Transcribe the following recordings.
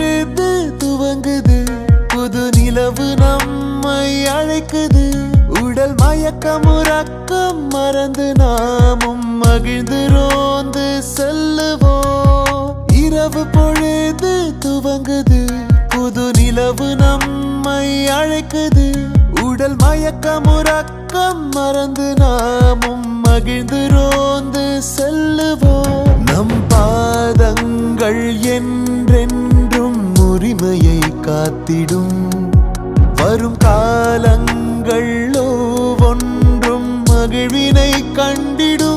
இரவு பொழுது துவங்குது. புது நிலவு நம்மை அழைக்குது. உடல் மயக்கம் உறக்கம் மறந்து நாமும் மகிழ்ந்து ரோந்து செல்லுவோம். இரவு பொழுது துவங்குது. புது நிலவு நம்மை அழைக்குது. உடல் மயக்கம் உறக்கம் மறந்து நாமும் மகிழ்ந்து ரோந்து வரும் காலங்கள் ஒன்றும் மகிழ்வினை கண்டிடும்.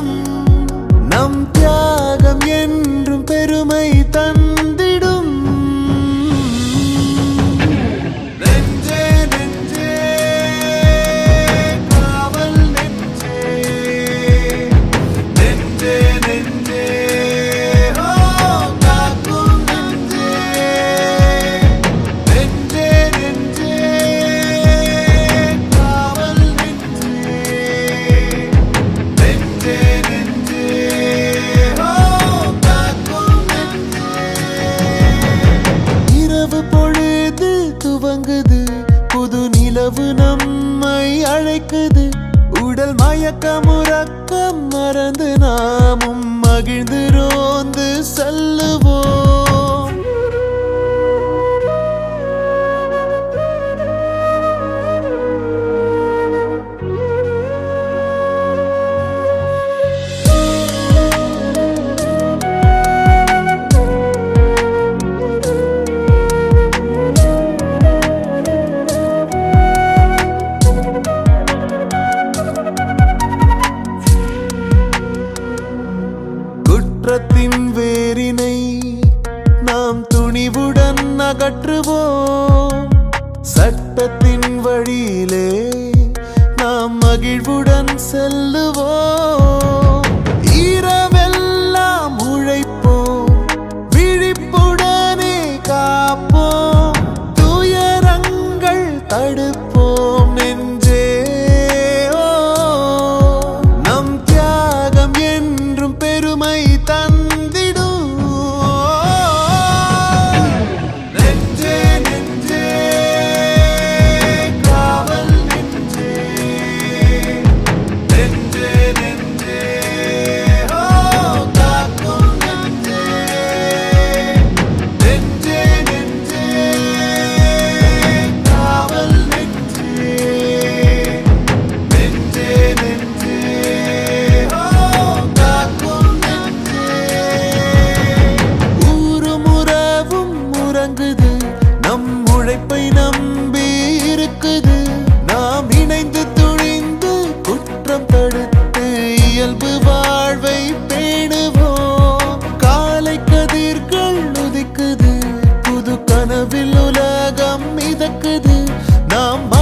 உடல் உறக்கம் மறந்து நாமும் மகிழ்ந்து ரோந்து செல்லுவோம். குற்றத்தின் வேரினை நாம் துணிவுடன் அகற்றுவோம். சட்டத்தின் வழியிலே நாம் மகிழ்வுடன் செல்லுவோம்.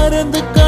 மறந்து